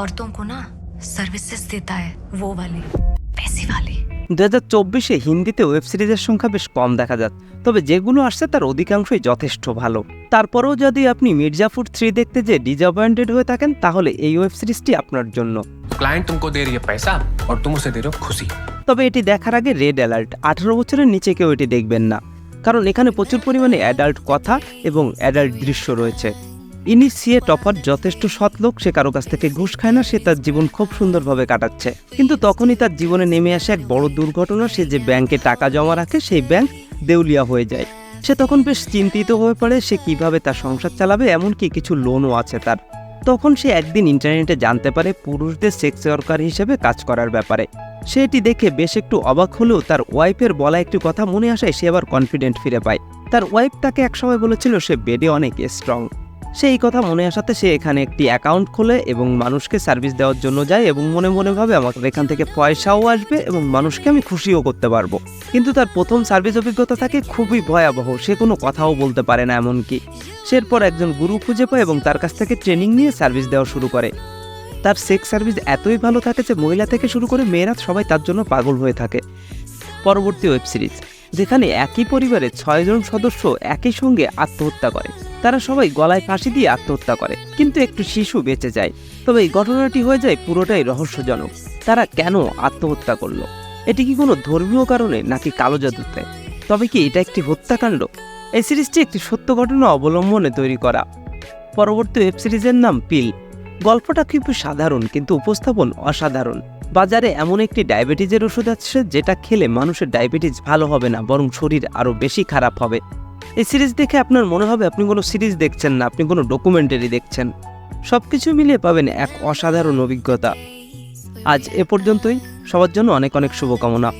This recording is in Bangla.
औरतों को ना सर्विसेज देता है वो वाली पैसे वाली দু হাজার চব্বিশে হিন্দিতে ওয়েব সিরিজের সংখ্যা বেশ কম দেখা যায় তবে যেগুলো আসছে তার অধিকাংশই যথেষ্ট ভালো তারপরেও যদি আপনি মির্জাপুর থ্রি দেখতে যে ডিসঅ্যাপয়েন্টেড হয়ে থাকেন তাহলে এই ওয়েব সিরিজটি আপনার জন্য क्लाइंट तुमको दे रही है पैसा और तुम उसे दे रहे हो खुशी তবে এটি দেখার আগে রেড অ্যালার্ট আঠারো বছরের নিচে কেউ এটি দেখবেন না কারণ এখানে প্রচুর পরিমাণে অ্যাডাল্ট কথা এবং অ্যাডাল্ট দৃশ্য রয়েছে ইনি সিএ টপার যথেষ্ট সৎ লোক, সে কারও কাছ থেকে ঘুষ খায় না, সে তার জীবন খুব সুন্দরভাবে কাটাচ্ছে। কিন্তু তখনই তার জীবনে নেমে আসে এক বড় দুর্ঘটনা, সে যে ব্যাংকে টাকা জমা রাখে, সেই ব্যাংক দেউলিয়া হয়ে যায়। সে তখন বেশ চিন্তিত হয়ে পড়ে, সে কীভাবে তার সংসার চালাবে, এমনকি কিছু লোনও আছে তার। তখন সে একদিন ইন্টারনেটে জানতে পারে, পুরুষদের সেক্স ওয়ার্কার হিসেবে কাজ করার ব্যাপারে। সে এটি দেখে বেশ একটু অবাক হলেও তার ওয়াইফের বলা একটি কথা মনে আসায় সে আবার কনফিডেন্ট ফিরে পায়। তার ওয়াইফ তাকে একসময় বলেছিল, সে বেডে অনেক স্ট্রং সে এই কথা মনে আসাতে সে এখানে একটি অ্যাকাউন্ট খোলে এবং মানুষকে সার্ভিস দেওয়ার জন্য যায় এবং মনে মনে ভাবে আমাকে এখান থেকে পয়সাও আসবে এবং মানুষকে আমি খুশিও করতে পারব। কিন্তু তার প্রথম সার্ভিস অভিজ্ঞতা থাকে খুবই ভয়াবহ, সে কোনো কথাও বলতে পারে না এমনকি। সে এরপর একজন গুরু খুঁজে পায় এবং তার কাছ থেকে ট্রেনিং নিয়ে সার্ভিস দেওয়া শুরু করে। তার সেক্স সার্ভিস এতই ভালো থাকে যে মহিলা থেকে শুরু করে মেয়েরা সবাই তার জন্য পাগল হয়ে থাকে। পরবর্তী ওয়েব সিরিজ যেখানে একই পরিবারে ছয়জন সদস্য একই সঙ্গে আত্মহত্যা করে। তারা সবাই গলায় ফাঁসি দিয়ে আত্মহত্যা করে। কিন্তু একটু শিশু বেঁচে যায়। তবে এই ঘটনাটি হয়ে যায় পুরোটাই রহস্যজনক। তারা কেন আত্মহত্যা করল? এটি কি কোনো ধর্মীয় কারণে নাকি কালো জাদুতে? তবে কি এটা একটি হত্যাকাণ্ড? এই সিরিজটি একটি সত্য ঘটনা অবলম্বনে তৈরি করা। পরবর্তী ওয়েব সিরিজের নাম পিল। গল্পটা খুব সাধারণ, কিন্তু উপস্থাপন অসাধারণ। বাজারে এমন একটি ডায়াবেটিসের ওষুধ আছে যেটা খেলে মানুষের ডায়াবেটিস ভালো হবে না, বরং শরীর আরও বেশি খারাপ হবে। এই সিরিজ দেখে আপনার মনে হবে আপনি কোনো সিরিজ দেখছেন না, আপনি কোনো ডকুমেন্টারি দেখছেন। সব কিছু মিলিয়ে পাবেন এক অসাধারণ অভিজ্ঞতা। আজ এ পর্যন্তই, সবার জন্য অনেক অনেক শুভকামনা।